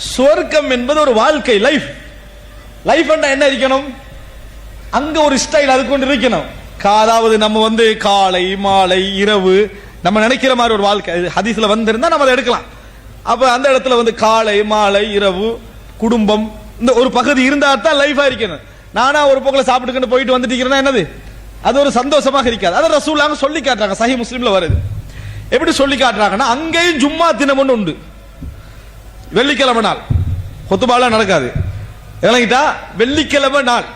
சொர்க்கம் என்பது ஒரு வாழ்க்கை லைஃப் லைஃப் என்ன இருக்கணும்? அங்க ஒரு ஸ்டைல் அது கொண்டு இருக்கணும். கா- அதாவது நம்ம வந்து காலை மாலை இரவு நம்ம நினைக்கிற மாதிரி ஒரு வாழ்க்கை. ஹதீஸ்ல வந்திருந்தா நம்ம அதை எடுக்கலாம். அப்ப அந்த இடத்துல வந்து காலை மாலை இரவு குடும்பம் இந்த ஒரு பகுதி இருந்தா தான் லைஃபா இருக்கணும். நானா ஒரு போக்கில் சாப்பிட்டுக்கிட்டு போயிட்டு வந்துட்டு இருக்கிறேன்னா என்னது? அது ஒரு சந்தோஷமாக இருக்காது. அதை ரசூலாங்க சொல்லி காட்டுறாங்க. சஹி முஸ்லீம்ல வருது. எப்படி சொல்லி காட்டுறாங்கன்னா அங்கேயும் ஜும்மா தினம் ஒன்று உண்டு. வெள்ளிக்கிழமை நாள். கொத்துபாலாம் நடக்காது. இறங்கிட்டா வெள்ளிக்கிழமை நாள்.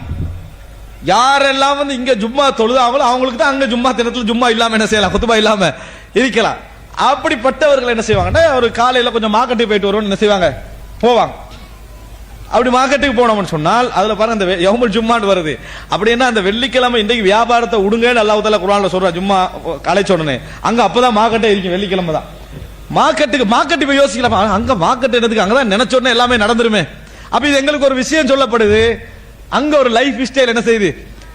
யாரெல்லாம் வந்து இங்க ஜும்மா தொழுதாங்களோ அவங்களுக்கு தான் அங்க ஜும்மா தினத்துல ஜும்மா இல்லாம என்ன செய்யலாம்? கொத்துபா இல்லாம இருக்கலாம். அப்படிப்பட்டவர்கள் என்ன செய்வாங்கன்னா ஒரு காலையில கொஞ்சம் மார்க்கெட்டுக்கு போயிட்டு வருவோம் என்ன செய்வாங்க? போவாங்க. அப்படி மார்க்கெட்டுக்கு போனோம்னு சொன்னால் அதுல பாருங்க அந்த யவுமுல் ஜும்மான்னு வருது. அப்படின்னா அந்த வெள்ளிக்கிழமை இன்றைக்கு வியாபாரத்தை விடுங்கன்னு அல்லாஹ் உதல குரானில் சொல்றா ஜும்மா கலைச்ச உடனே அங்க அப்பதான் மார்க்கெட்டே இருக்கும் வெள்ளிக்கிழமை தான். மார்க்கெட்டுக்கு மார்க்கெட்டு போய் யோசிக்கலாம்? அங்க மார்க்கெட் என்னதுக்கு? அங்கதான் நினைச்சோடனே எல்லாமே நடந்துருமே. அப்ப இது எங்களுக்கு ஒரு விஷயம் சொல்லப்படுது. அங்க ஒரு லைஃப் ஸ்டைல் என்ன செய்யுது?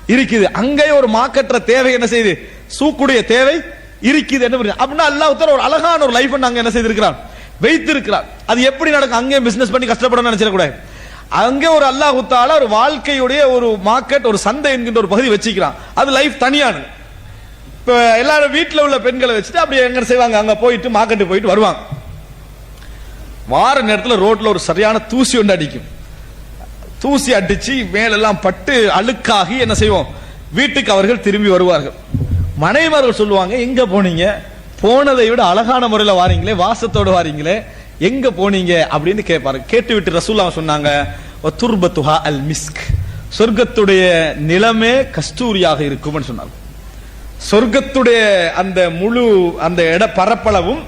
இருக்குது. அங்கே ஒரு மார்க்கெட்டுற தேவை என்ன செய்யுது? சூக்குடைய தேவை இருக்குது என்ன புரியுது? அப்படின்னா அல்லாஹ் ஒரு அழகான ஒரு லைஃப் அங்க என்ன செய்திருக்கிறான்? வைத்திருக்கிறான். அது எப்படி நடக்கும்? அங்கேயும் பிசினஸ் பண்ணி கஷ்டப்படணும்னு நினைச்சிடக்கூடாது அங்கே ஒரு அல்லாஹ் ஒரு வாழ்க்கையுடைய ஒரு மார்க்கெட் ஒரு சந்தை என்கின்ற ஒரு பகுதி வச்சுக்கிறான். அது லைஃப் தனியானது. இப்போ எல்லாரும் வீட்டில் உள்ள பெண்களை வச்சுட்டு அப்படியே எங்க செய்வாங்க? அங்கே போயிட்டு மார்க்கெட்டு போயிட்டு வருவாங்க. வார நேரத்தில் ரோட்டில் ஒரு சரியான தூசி ஒன்று அடிக்கும். தூசி அடிச்சு மேலெல்லாம் பட்டு அழுக்காகி என்ன செய்வோம்? வீட்டுக்கு அவர்கள் திரும்பி வருவார்கள். மனைவர்கள் சொல்லுவாங்க எங்க போனீங்க? போனதை விட அழகான முறையில் வாரீங்களே வாசத்தோடு வாரீங்களே எங்க போனீங்க? அப்படின்னு கேட்பாரு. கேட்டு விட்டு ரசூல்லா சொன்னாங்க துர்பத்துஹா அல் மிஸ்க் சொர்க்கத்துடைய நிலமே கஸ்தூரியாக இருக்கும்னு சொன்னாங்க. சொர்க்கத்துடைய அந்த முழு அந்த இட பரப்பளவும்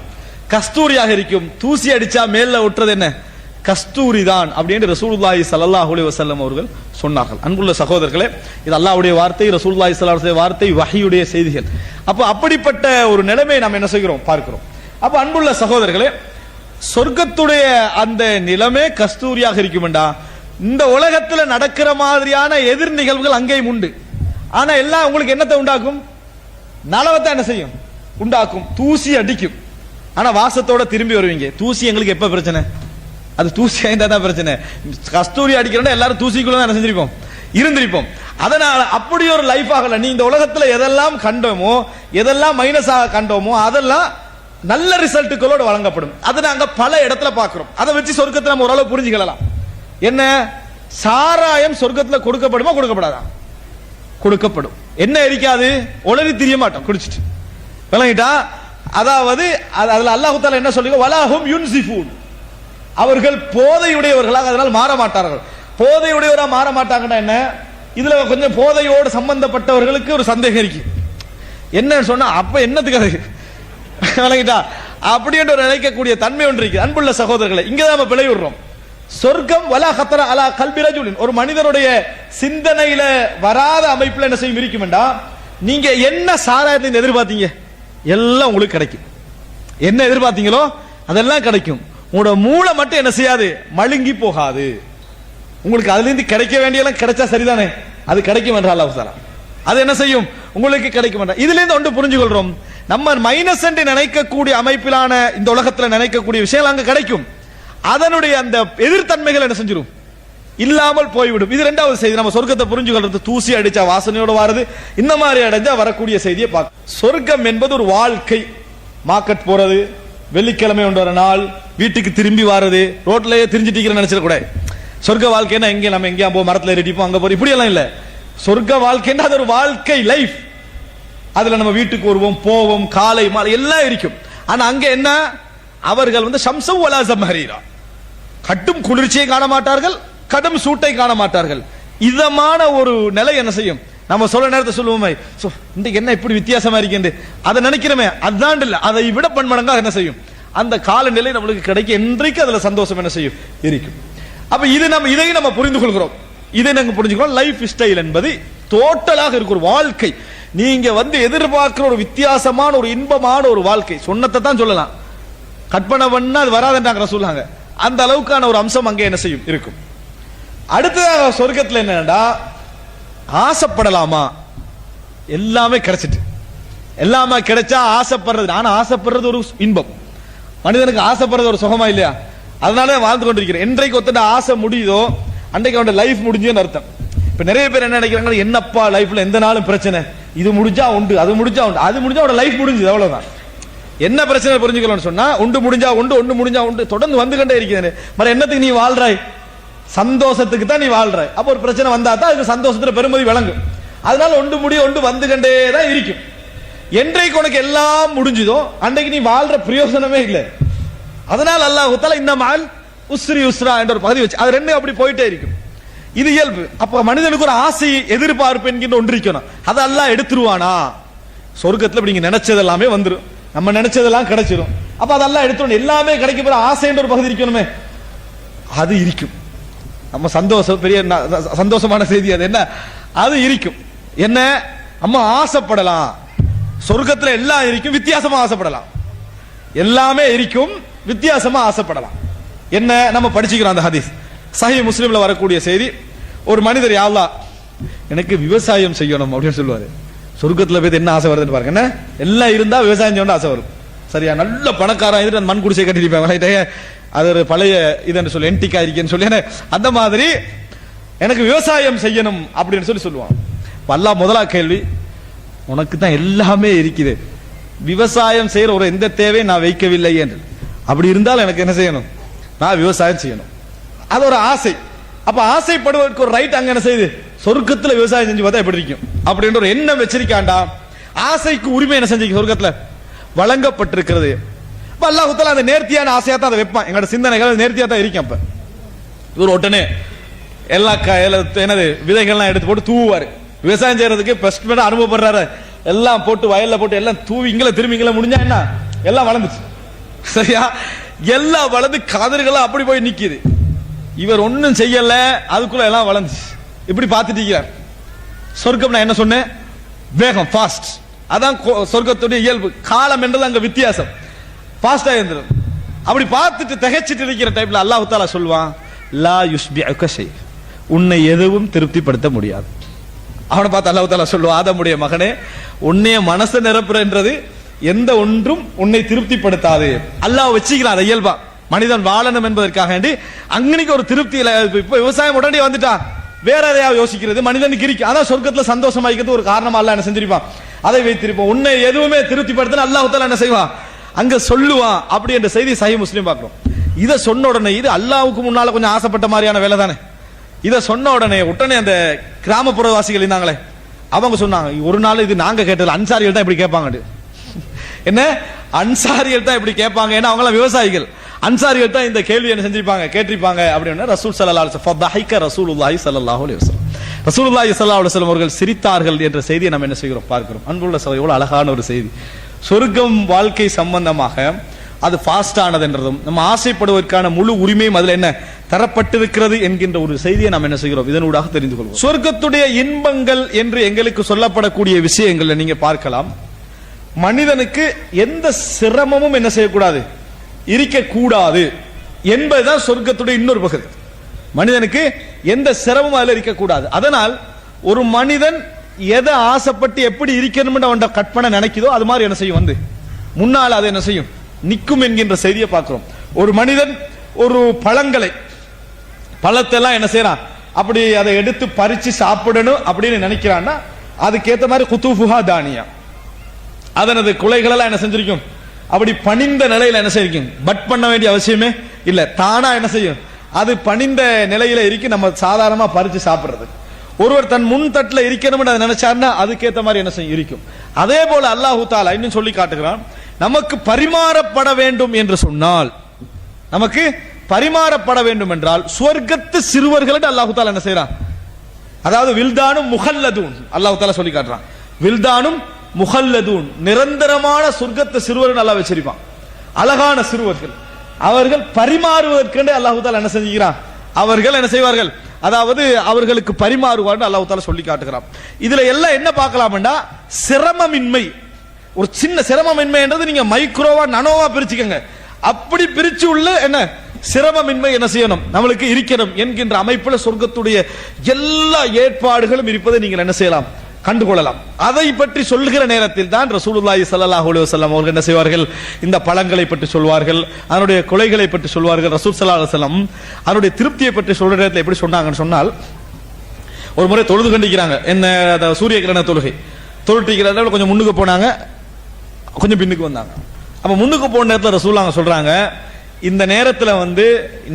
கஸ்தூரியாக இருக்கும். தூசி அடிச்சா மேல ஒட்டுறது என்ன? கஸ்தூரி தான் அப்படின்னு ரசூல்லாஹி ஸல்லல்லாஹு அலி வசல்லம் அவர்கள் சொன்னார்கள். அன்புள்ள சகோதரர்களே இது அல்லாவுடைய வார்த்தை ரசூல்லாஹி சல்லாஹுடைய வார்த்தை வகையுடைய செய்திகள். அப்போ அப்படிப்பட்ட ஒரு நிலைமை நாம் என்ன செய்கிறோம்? பார்க்கிறோம். அப்போ அன்புள்ள சகோதரர்களே சொர்க்கத்துடைய அந்த நிலமே கஸ்தூரியாக இருக்குமெண்டா? இந்த உலகத்தில் நடக்கிற மாதிரியான எதிர் நிகழ்வுகள் அங்கேயும் உண்டு. ஆனால் எல்லாம் உங்களுக்கு என்னத்தை உண்டாக்கும்? நலவத்தை என்ன செய்யும்? உண்டாக்கும். தூசி அடிக்கும். ஆனா வாசத்தோட திரும்பி வருவீங்க. தூசி எங்களுக்கு எப்ப பிரச்சனை? அது தூசி ஆயிருந்தா தான் பிரச்சனை. கஸ்தூரி அடிக்கிறோம் எல்லாரும் தூசிக்குள்ள தான் என்ன செஞ்சிருப்போம்? இருந்திருப்போம். அதனால அப்படி ஒரு லைஃப் ஆகல. நீ இந்த உலகத்துல எதெல்லாம் கண்டோமோ எதெல்லாம் மைனஸ் ஆக கண்டோமோ அதெல்லாம் நல்ல ரிசல்ட்டுகளோடு வழங்கப்படும். அதை நாங்க பல இடத்துல பாக்குறோம் அதை வச்சு சொர்க்கத்தை நம்ம ஓரளவு புரிஞ்சுக்கலாம் என்ன? சாராயம் சொர்க்கத்துல கொடுக்கப்படுமா கொடுக்கப்படாதா? கொடுக்கப்படும். என்ன எரிக்காது? உளறி திரிய மாட்டோம். குடிச்சிட்டு. விளங்கிட்டா? அதாவது அது- அதுல அல்லாஹுத்தால என்ன சொல்லுங்க வலாஹும் யுன்சிஃபூன். அவர்கள் போதையுடையவர்களாக அதனால் மாற மாட்டார்கள் போதையுடையவராக மாற மாட்டாங்கன்னா என்ன? இதுல கொஞ்சம் போதையோடு சம்பந்தப்பட்டவர்களுக்கு ஒரு சந்தேகம் இருக்கு. என்ன சொன்னா அப்ப என்னத்துக்கு அது? விளங்கிட்டா? அப்படின்ற நினைக்கக்கூடிய தன்மை ஒன்று இருக்கு. அன்புள்ள சகோதரர்களை இங்கதான் நம்ம பிழை விடுறோம் சொர்க்கம் வலா கத்தர அலா கல்பிரஜுலின் ஒரு மனிதனுடைய சிந்தனையில வராத அமைப்புல என்ன செய்யும் இருக்குமெண்டா நீங்க என்ன சாராயத்தை எதிர்பார்த்தீங்க? எல்லாம் உங்களுக்கு கிடைக்கும். என்ன எதிர்பார்த்தீங்களோ அதெல்லாம் கிடைக்கும். உங்களோட மூளை மட்டும் என்ன செய்யாது? மழுங்கி போகாது. உங்களுக்கு அதுல இருந்து கிடைக்க வேண்டியெல்லாம் கிடைச்சா சரிதானே? அது கிடைக்கும் என்றால் அவசரம் அது என்ன செய்யும்? உங்களுக்கு கிடைக்கும் இதுல இருந்து ஒன்று புரிஞ்சு கொள்றோம் நம்ம மைனஸ் என்று நினைக்கக்கூடிய அமைப்பிலான இந்த உலகத்தில் நினைக்கக்கூடிய விஷயங்கள் அங்க கிடைக்கும். அதனுடைய அந்த எதிர்த்தன்மைகள் என்ன செஞ்சிடும் இல்லாமல் போய்விடும். இது ரெண்டாவது செய்தி. நம்ம சொர்க்கத்தை புரிஞ்சு கொள்றது தூசி அடிச்சா வாசனையோடு வாருது. இந்த மாதிரி அடைஞ்சா வரக்கூடிய செய்தியை பார்க்க. சொர்க்கம் என்பது ஒரு வாழ்க்கை. மார்க்கெட் போறது வெள்ளிக்கிழமை ஒன்று ஒரு நாள் வீட்டுக்கு திரும்பி வாரது ரோட்லயே திரிஞ்சிட்டு நினைச்சிடக்கூடாது சொர்க்க வாழ்க்கைன்னா எங்கே? நம்ம எங்கேயா போ மரத்தில் ரெடிப்போம் அங்கே போறோம். இப்படி எல்லாம் சொர்க்க வாழ்க்கைன்னா அது ஒரு வாழ்க்கை லைஃப். அதுல நம்ம வீட்டுக்கு வருவோம் போவோம் காலை மாலை எல்லாம் இருக்கும். ஆனா அங்க என்ன? அவர்கள் வந்து சம்சம் வலா ஜம்ஹரீரா. கட்டும் குளிர்ச்சியை காண மாட்டார்கள் கடும் சூட்டை காண மாட்டார்கள் இதமான ஒரு நிலை என்ன செய்யும்? நம்ம சொல்ல நேரத்தை சொல்லுவோமே. "சோ, இன்றைக்கு என்ன இப்படி வித்தியாசமா இருக்கேன் அதை நினைக்கிறோமே. அதான் இல்லை. அதை விட பன்மடங்காக என்ன செய்யும்? அந்த காலநிலை நம்மளுக்கு கிடைக்க என்றைக்கு அதுல சந்தோஷம் என்ன செய்யும்? இருக்கும். அப்ப இது நம்ம இதையும் நம்ம புரிந்து கொள்கிறோம். இதை நாங்கள் புரிஞ்சுக்கிறோம் லைஃப் ஸ்டைல் என்பது டோட்டலாக இருக்கிற ஒரு வாழ்க்கை. நீங்க வந்து எதிர்பார்க்கிற ஒரு வித்தியாசமான ஒரு இன்பமான ஒரு வாழ்க்கை. சொன்னத்தை தான் சொல்லலாம். கற்பனை பண்ணா அது வராதுன்றாங்க சொல்லுவாங்க அந்த அளவுக்கான ஒரு அம்சம் அங்கே என்ன செய்யும்? இருக்கும். அடுத்ததாக சொர்க்கத்தில் என்னன்னா ஆசைப்படலாமா? எல்லாமே கிடைச்சிட்டு. எல்லாமே கிடைச்சா ஆசைப்படுறது நான் ஆசைப்படுறது ஒரு இன்பம். மனிதனுக்கு ஆசைப்படுறது ஒரு சுகமா இல்லையா? அதனால வாழ்ந்து கொண்டிருக்கிறேன். என்றைக்கு ஒருத்தன் ஆசை முடியுதோ அன்றைக்கு அவனோட லைஃப் முடிஞ்சுன்னு அர்த்தம். இப்போ நிறைய பேர் என்ன நினைக்கிறாங்க என்னப்பா லைஃப்ல எந்த நாளும் பிரச்சனை? இது முடிஞ்சா உண்டு அது முடிஞ்சா உண்டு அது முடிஞ்சா அவனோட லைஃப் முடிஞ்சது அவ்வளவுதான். என்ன பிரச்சனை புரிஞ்சுக்கலாம்னு சொன்னா உண்டு முடிஞ்சா உண்டு ஒன்று முடிஞ்சா உண்டு தொடர்ந்து வந்து கொண்டே இருக்கிறது மற என்னத்துக்கு நீ வாழ்றாய்? சந்தோஷத்துக்கு தான் நீ வாழ்றாய். அப்போ ஒரு பிரச்சனை வந்தா தான் அதுக்கு சந்தோஷத்துல பெருமதி விளங்கும். அதனால ஒன்று முடிய ஒன்று வந்து கொண்டே தான் இருக்கும். என்றைக்கு உனக்கு எல்லாம் முடிஞ்சுதோ அன்றைக்கு நீ வாழ்ற பிரயோசனமே இல்லை. அதனால் அல்லாஹ் இந்த மால் உஸ்ரி உஸ்ரா என்ற ஒரு பகுதி வச்சு அது ரெண்டும் அப்படி போயிட்டே இருக்கும். இது இயல்பு. அப்ப மனிதனுக்கு ஒரு ஆசை எதிர்பார்ப்பு என்கின்ற ஒன்று இருக்கணும். அதை அல்லாஹ் எடுத்துருவானா? சொர்க்கத்தில் இப்படி நீங்க நினைச்சது எல்லாமே வந்துடும் நம்ம நினைச்சதெல்லாம் கிடைச்சிரும். அப்ப அதெல்லாம் எடுத்துடணும் எல்லாமே கிடைக்க போற ஆசைன்ற ஒரு பகுதி இருக்கணுமே. அது இருக்கும். நம்ம சந்தோஷம் பெரிய சந்தோஷமான செய்தி அது என்ன? அது இருக்கும். என்ன? நம்ம ஆசைப்படலாம். சொர்க்கத்துல எல்லாம் இருக்கும் வித்தியாசமா ஆசைப்படலாம். எல்லாமே இருக்கும் வித்தியாசமா ஆசைப்படலாம். என்ன? நம்ம படிச்சுக்கிறோம் அந்த ஹதீஸ். சஹி முஸ்லீம்ல வரக்கூடிய செய்தி ஒரு மனிதர் யா எனக்கு விவசாயம் செய்யணும் அப்படின்னு சொல்லுவாரு. சொர்க்கத்தில் போய் என்ன ஆசை வருதுன்னு பாருங்க. என்ன? எல்லாம் இருந்தால் விவசாயம் செய்யணும் ஆசை வரும். சரியா? நல்ல பணக்காரன் இருந்து அந்த மண் குடிசை கட்டிருப்பேன் அது ஒரு பழைய இதுன்னு சொல்லி என்டிக்கா இருக்கேன்னு சொல்லி. என்ன, அந்த மாதிரி எனக்கு விவசாயம் செய்யணும் அப்படின்னு சொல்லி சொல்லுவான். பல்லா முதலா கேள்வி உனக்கு தான் எல்லாமே இருக்குது. விவசாயம் செய்யற ஒரு எந்த தேவையும் நான் வைக்கவில்லை என்று. அப்படி இருந்தால் எனக்கு என்ன செய்யணும்? நான் விவசாயம் செய்யணும். அது ஒரு ஆசை. அப்ப ஆசைப்படுவதற்கு ஒரு ரைட் அங்க என்ன செய்யுது? சொர்க்கத்துல விவசாயம் செஞ்சு பார்த்தா எப்படி இருக்கும்? அப்படின்ற ஒரு எண்ணம் வச்சிருக்காண்டா ஆசைக்கு உரிமை என்ன செஞ்சு சொர்க்கத்துல? வழங்கப்பட்டிருக்கிறது. அப்ப அல்லாஹ் அந்த நேர்த்தியான ஆசையா தான் அதை வைப்பான். எங்களோட சிந்தனைகள் நேர்த்தியா தான் இருக்கும் அப்ப. இவர் உடனே எல்லா என்னது விதைகள்லாம் எடுத்து போட்டு தூவுவாரு. விவசாயம் செய்யறதுக்கு பெஸ்ட் பண்ண அனுபவப்படுறாரு. எல்லாம் போட்டு வயல்ல போட்டு எல்லாம் தூவி இங்கல திரும்பி முடிஞ்சா என்ன? எல்லாம் வளர்ந்துச்சு. சரியா? எல்லாம் வளர்ந்து கதிர்களாக அப்படி போய் நிக்குது. இவர் ஒன்றும் செய்யல அதுக்குள்ள எல்லாம் வளர்ந்துச்சு. இப்படி பார்த்துட்டு சொர்க்கம் நான் என்ன சொன்னேன் வேகம் ஃபாஸ்ட் அதான் சொர்க்கத்துடைய இயல்பு. காலம் என்றது அங்க வித்தியாசம். ஃபாஸ்டா இருந்துடும் அப்படி பார்த்துட்டு திகைச்சிட்டு இருக்கிற டைப்ல அல்லாஹு தாலா சொல்லுவான் லா யுஸ்பி அகசை உன்னை எதுவும் திருப்திப்படுத்த முடியாது. அவனை பார்த்து அல்லாஹு தாலா சொல்லுவான் ஆதமுடைய மகனே உன்னைய மனசை நிரப்புறன்றது எந்த ஒன்றும் உன்னை திருப்திப்படுத்தாது. அல்லாஹ் வச்சுக்கிறான் அதை இயல்பா. மனிதன் வாழணும் என்பதற்காக வேண்டி அங்கனைக்கு ஒரு திருப்தி இல்ல இப்ப விவசாயம் உடனே வந்துட்டான். வேற எதையாவது யோசிக்கிறது மனிதனுக்கு இருக்கு அதான் சொர்க்கத்துல சந்தோஷமாய்க்கிறது ஒரு காரணமா அல்லாஹ் என்ன செஞ்சிருப்பான். அதை வைத்திருப்போம். உன்னை எதுவுமே திருப்திப்படுத்தினா அல்லாஹ் தாலா என்ன செய்வான்? அங்க சொல்லுவான். அப்படி என்ற செய்தி சஹி முஸ்லீம் பார்க்கிறோம். இதை சொன்ன உடனே இது அல்லாவுக்கு முன்னால கொஞ்சம் ஆசைப்பட்ட மாதிரியான வேலை தானே? இதை சொன்ன உடனே உடனே அந்த கிராமப்புறவாசிகள் இருந்தாங்களே அவங்க சொன்னாங்க ஒரு நாள் இது நாங்க கேட்டது அன்சாரிகள் தான் இப்படி கேட்பாங்க என்ன? அன்சாரிகள் தான் இப்படி கேட்பாங்க. ஏன்னா அவங்களாம் விவசாயிகள். அன்சாரிகள் தான் இந்த கேள்வி என்ன செஞ்சிருப்பாங்க? கேட்டிருப்பாங்க அப்படின்னா ரசூல் சல்லா அலைஹி ரசூலுல்லாஹி ஸல்லல்லாஹு அலைஹி வஸல்லம். ரசூலுல்லாஹி ஸல்லல்லாஹு அலைஹி வஸல்லம் அவர்கள் சிரித்தார்கள் என்ற செய்தியை நம்ம என்ன செய்கிறோம்? பார்க்கிறோம். அன்புள்ள சகோதரர்களே, எவ்வளவு அழகான ஒரு செய்தி. சொர்க்கம் வாழ்க்கை சம்பந்தமாக அது ஃபாஸ்ட் ஆனதுன்றதும் நம்ம ஆசைப்படுவதற்கான முழு உரிமையும் அதுல என்ன? தரப்பட்டிருக்கிறது என்கின்ற ஒரு செய்தியை நாம் என்ன செய்கிறோம்? இதனூடாக தெரிந்து கொள்வோம். சொர்க்கத்துடைய இன்பங்கள் என்று எங்களுக்கு சொல்லப்படக்கூடிய விஷயங்களை நீங்க பார்க்கலாம். மனிதனுக்கு எந்த சிரமமும் என்ன செய்யக்கூடாது? இருக்கக்கூடாது என்பதுதான் சொர்க்கத்துடைய இன்னொரு பகுதி. மனிதனுக்கு எந்த சிரமமும் அதில் இருக்கக்கூடாது. அதனால் ஒரு மனிதன் எதை ஆசைப்பட்டு எப்படி இருக்கணும்னு அவன் கற்பனை நினைக்குதோ அது மாதிரி என்ன செய்யும் வந்து. முன்னால் அதை என்ன செய்யும்? நிற்கும் என்கின்ற செய்தியை பார்க்கிறோம். ஒரு மனிதன் ஒரு பழங்களை பழத்தை எல்லாம் என்ன செய்யறான்? அப்படி அதை எடுத்து பறிச்சு சாப்பிடணும் அப்படின்னு நினைக்கிறான்னா அதுக்கேற்ற மாதிரி குத்துஃபுஹா தானியம். அதனது குலைகளெல்லாம் என்ன செஞ்சிருக்கும்? அப்படி பணிந்த நிலையில என்ன செய்யும்? பட் பண்ண வேண்டிய அவசியமே இல்ல. தானா என்ன செய்யும்? அது பணிந்த நிலையில இருக்கு. நம்ம சாதாரணமா பறிச்சு சாப்பிடுறது. ஒருவர் தன் முன் தட்டில் இருக்கணும்னு அதை நினைச்சாருன்னா அதுக்கேற்ற மாதிரி என்ன செய்யும்? இருக்கும். அதே போல அல்லாஹூ தாலா இன்னும் சொல்லி காட்டுகிறான். நமக்கு பரிமாறப்பட வேண்டும் என்று சொன்னால் நமக்கு பரிமாறப்பட வேண்டும் என்றால் சுவர்க்கத்து சிறுவர்கள் அல்லாஹு தாலா என்ன செய்யறான் அதாவது வில்தானும் முகல்லதும் அல்லாஹு தாலா சொல்லி காட்டுறான். வில்தானும் முகல்லதூன் நிரந்தரமான சொர்க்கத்தை சிறுவர்கள் நல்லா வச்சிருப்பான். அழகான சிறுவர்கள். அவர்கள் பரிமாறுவதற்கென்று அல்லாஹுதால் என்ன செஞ்சுக்கிறான்? அவர்கள் என்ன செய்வார்கள்? அதாவது அவர்களுக்கு பரிமாறுவார்னு அல்லாஹ் சொல்லி காட்டுகிறான். இதுல எல்லாம் என்ன பார்க்கலாம்டா சிரமமின்மை. ஒரு சின்ன சிரமமின்மைன்றது நீங்க மைக்ரோவா நனோவா பிரிச்சுக்கங்க. அப்படி பிரிச்சு உள்ள என்ன? சிரமமின்மை என்ன செய்யணும்? நம்மளுக்கு இருக்கணும் என்கின்ற அமைப்புல சொர்க்கத்துடைய எல்லா ஏற்பாடுகளும் இருப்பதை நீங்கள் என்ன செய்யலாம்? கண்டுகொள்ளலாம். அதை பற்றி சொல்லுகிற நேரத்தில் தான் ரசூலுல்லாஹி ஸல்லல்லாஹு அலைஹி வஸல்லம் அவர்கள் என்ன செய்வார்கள்? இந்த பழங்களை பற்றி சொல்வார்கள். அதனுடைய கொலைகளை பற்றி சொல்வார்கள். ரசூல் ஸல்லல்லாஹு அலைஹி வஸல்லம் அதனுடைய திருப்தியை பற்றி சொல்ற நேரத்தில் எப்படி சொன்னாங்கன்னு சொன்னால் ஒரு முறை தொழுது கண்டிக்கிறாங்க. என்ன அந்த சூரிய கிரண தொழுகை. தொழுட்டிக்கிற கொஞ்சம் முன்னுக்கு போனாங்க. கொஞ்சம் பின்னுக்கு வந்தாங்க. அப்ப முன்னுக்கு போன நேரத்தில் ரசூலாங்க சொல்றாங்க இந்த நேரத்தில் வந்து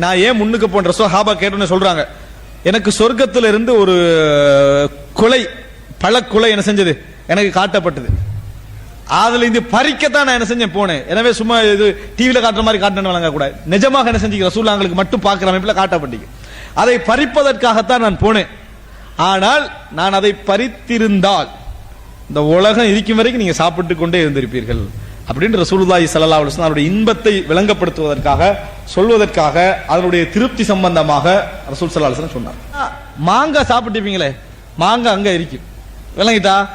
நான் ஏன் முன்னுக்கு போன ரசூல் ஹாபா கேட்டோன்னு சொல்றாங்க. எனக்கு சொர்க்கத்திலிருந்து ஒரு கொலை பழக்குலை என்ன செஞ்சது? எனக்கு காட்டப்பட்டது. அதுல இந்த பறிக்கத்தான் நான் என்ன செஞ்சேன்? போனேன். எனவே சும்மா இது டிவில காட்டுற மாதிரி காட்டணும் வழங்க கூட நிஜமாக என்ன செஞ்சு ரசூலாங்களுக்கு மட்டும் பார்க்கிற அமைப்புல காட்டப்பட்டீங்க. அதை பறிப்பதற்காகத்தான் நான் போனேன். ஆனால் நான் அதை பறித்திருந்தால் இந்த உலகம் இருக்கும் வரைக்கும் நீங்க சாப்பிட்டு கொண்டே இருந்திருப்பீர்கள். அப்படின்னு ரசூலுல்லாஹி ஸல்லல்லாஹு அலைஹி வஸல்லம் அவருடைய இன்பத்தை விளங்கப்படுத்துவதற்காக சொல்வதற்காக அதனுடைய திருப்தி சம்பந்தமாக ரசூல் ஸல்லல்லாஹு அலைஹி வஸல்லம் சொன்னார். மாங்காய் சாப்பிட்டிருப்பீங்களே? மாங்காய் அங்க இருக்கும் விளங்கிட்டா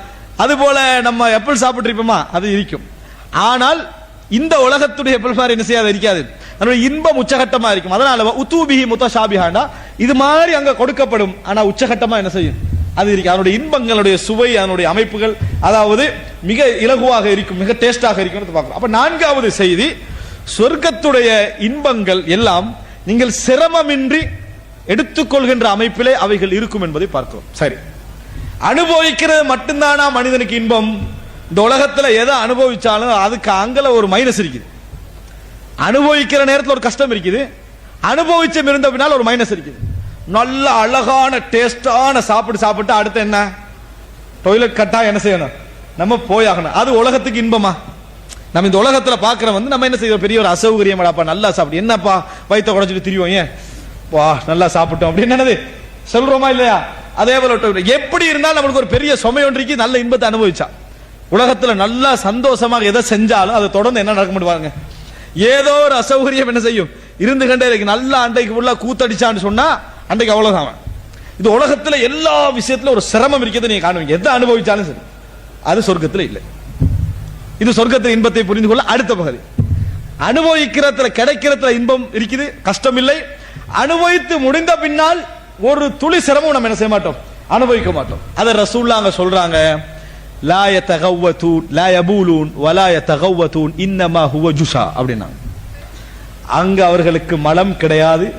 அது போல நம்ம எப்பிள் சாப்பிட்டுருப்போமா? அது இருக்கும். ஆனால் இந்த உலகத்துடைய எப்பிள் மாதிரி என்ன செய்யாது? இருக்காது. அதனுடைய இன்பம் உச்சகட்டமா இருக்கும். அதனால உத்தூபிஹி முத்தஷாபிஹாண்டா. இது மாதிரி அங்க கொடுக்கப்படும். ஆனா உச்சகட்டமா என்ன செய்யும்? அது இருக்கு. அதனுடைய இன்பங்களுடைய சுவை அதனுடைய அமைப்புகள் அதாவது மிக இலகுவாக இருக்கும் மிக டேஸ்டாக இருக்கும் பார்க்கலாம் அப்ப நான்காவது செய்தி சொர்க்கத்துடைய இன்பங்கள் எல்லாம் நீங்கள் சிரமமின்றி எடுத்துக்கொள்கின்ற அமைப்பிலே அவைகள் இருக்கும் என்பதை பார்க்கிறோம். சரி. அனுபவிக்கிறது மட்டும்தானா மனிதனுக்கு இன்பம்? இந்த உலகத்தில் எதை அனுபவிச்சாலும் அதுக்கு அங்கல ஒரு மைனஸ் இருக்குது. அனுபவிக்கிற நேரத்தில் ஒரு கஷ்டம் இருக்குது. அனுபவிச்சம் இருந்த பின்னால் ஒரு மைனஸ் இருக்குது. நல்ல அழகான டேஸ்டான சாப்பிட்டு சாப்பிட்டு அடுத்து என்ன? டொய்லெட் கட்டா என்ன செய்யணும்? நம்ம போய் ஆகணும் அது உலகத்துக்கு இன்பமா? நம்ம இந்த உலகத்துல பாக்குற வந்து நம்ம என்ன செய்யறோம் பெரிய ஒரு அசௌகரியமாடாப்பா நல்லா சாப்பிடு. என்னப்பா வயிற்ற குறைச்சிட்டு திரிவோம் ஏன்? வா நல்லா சாப்பிட்டோம். அப்படின்னு என்னது? சொல்றோமா இல்லையா? அதே போல எப்படி இருந்தாலும் நம்மளுக்கு ஒரு பெரிய சுமை ஒன்றைக்கு நல்ல இன்பத்தை அனுபவிச்சா. உலகத்துல நல்லா சந்தோஷமாக எதை செஞ்சாலும் அதை தொடர்ந்து என்ன நடக்க முடிவாங்க ஏதோ ஒரு அசௌகரியம் என்ன செய்யும்? இருந்து கண்டே இருக்கு நல்ல அண்டைக்கு உள்ள கூத்தடிச்சான்னு சொன்னா அன்றைக்கு அவ்வளவுதான் இது உலகத்துல எல்லா விஷயத்துல ஒரு சிரமம் இருக்கிறத நீங்க காணுவீங்க. எதை அனுபவிச்சாலும் சரி. அது சொர்க்கத்துல இல்லை. இது சொர்க்கத்தின் இன்பத்தை புரிந்து கொள்ள அடுத்த பகுதி. அனுபவிக்கிறதுல கிடைக்கிறதுல இன்பம் இருக்குது கஷ்டம் இல்லை அனுபவித்து முடிந்த பின்னால் ஒரு துளி சிரமம் நம்ம என்ன செய்ய மாட்டோம்? அனுபவிக்க மாட்டோம். அதை ரசூல்லா அங்க சொல்றாங்க லா யதகவ்வதூன் லா யபூலூன் வலா யதகவ்வதூன் இன்னமா ஹுவ ஜுஸா அப்படின்னாங்க. அங்க அவர்களுக்கு மலம் கிடையாது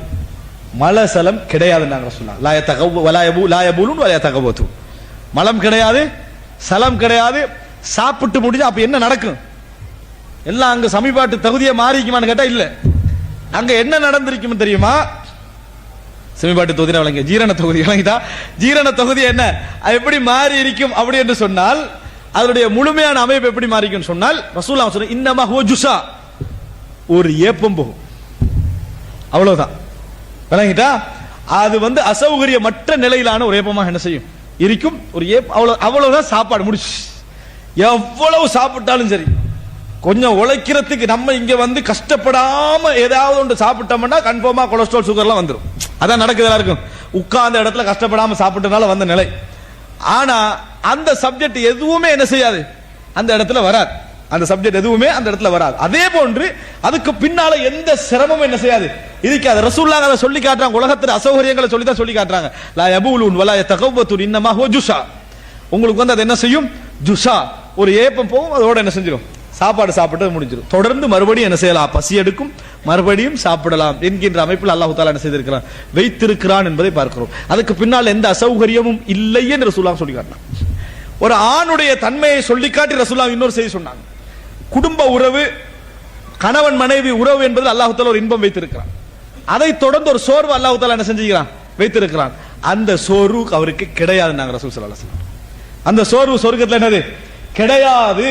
மலசலம் கிடையாது நாங்க சொல்லலாம் லா யதகவ்வ வலா யபூ லா யபூலூன் வலா யதகவ்வதூன். மலம் கிடையாது சலம் கிடையாது சாப்பிட்டு முடிஞ்சா அப்ப என்ன நடக்கும்? எல்லாம் அங்க சமீபாட்டு தகுதியை மாறிக்குமான்னு கேட்டா இல்ல. அங்க என்ன நடந்திருக்கும் தெரியுமா? செமிபாட்டு தொகுதி வழங்க ஜீரண தொகுதி வழங்கிட்டா ஜீரண தொகுதி என்ன? அது எப்படி மாறி இருக்கும் அப்படி என்று சொன்னால் அதனுடைய முழுமையான அமைப்பு எப்படி மாறிக்கும் சொன்னால் ரசூல்லா சொல்ற இன்னமா ஹுவ ஒரு ஏப்பம் போகும். அவ்வளவுதான். விளங்கிட்டா? அது வந்து அசௌகரியமற்ற நிலையிலான ஒரு ஏப்பமாக என்ன செய்யும்? இருக்கும். ஒரு ஏப் அவ்வளோ அவ்வளவுதான் சாப்பாடு முடிச்சு. எவ்வளவு சாப்பிட்டாலும் சரி. கொஞ்சம் உழைக்கிறதுக்கு நம்ம இங்க வந்து கஷ்டப்படாம ஏதாவது ஒன்று சாப்பிட்டோம்னா கன்ஃபார்மா கொலஸ்ட்ரால் சுகர்லாம் வந்துடும் அதான் நடக்குது எல்லாருக்கும். உட்கார்ந்த இடத்துல கஷ்டப்படாம சாப்பிட்டனால வந்த நிலை. ஆனா அந்த சப்ஜெக்ட் எதுவுமே என்ன செய்யாது? அந்த இடத்துல வராது. அந்த சப்ஜெக்ட் எதுவுமே அந்த இடத்துல வராது. அதே போன்று அதுக்கு பின்னால எந்த சிரமமும் என்ன செய்யாது? இருக்காது ரசூல்லாங்க அதை சொல்லி காட்டுறாங்க. உலகத்தில் அசௌகரியங்களை சொல்லி தான் சொல்லி காட்டுறாங்க. லா யபூலூன் வலா யதகவ்வத்துன் இன்னமா ஹோ ஜுஸா. உங்களுக்கு வந்து அது என்ன செய்யும்? ஜுஷா ஒரு ஏப்பம் போகும் அதோட என்ன செஞ்சிடும் சாப்பாடு சாப்பிட்டு முடிஞ்சிடும். தொடர்ந்து மறுபடியும் என்ன செய்யலாம்? பசி எடுக்கும். மறுபடியும் சாப்பிடலாம் என்கின்ற அமைப்பில் அல்லாஹு தாலா என்ன செய்திருக்கிறான்? வைத்திருக்கிறான் என்பதை பார்க்கிறோம். அதுக்கு பின்னால் எந்த அசௌகரியமும் இல்லை என்று ரசூல்லாம் சொல்லி ஒரு ஆணுடைய தன்மையை சொல்லிக்காட்டி காட்டி இன்னொரு செய்தி சொன்னாங்க. குடும்ப உறவு கணவன் மனைவி உறவு என்பது அல்லாஹு தாலா ஒரு இன்பம் வைத்திருக்கிறான். அதை தொடர்ந்து ஒரு சோர்வு அல்லாஹு தாலா என்ன செஞ்சுக்கிறான்? வைத்திருக்கிறான். அந்த சோர்வு அவருக்கு கிடையாது நாங்கள் ரசூல் ஸல்லல்லாஹு அந்த சோர்வு சொர்க்கத்தில் என்னது? கிடையாது.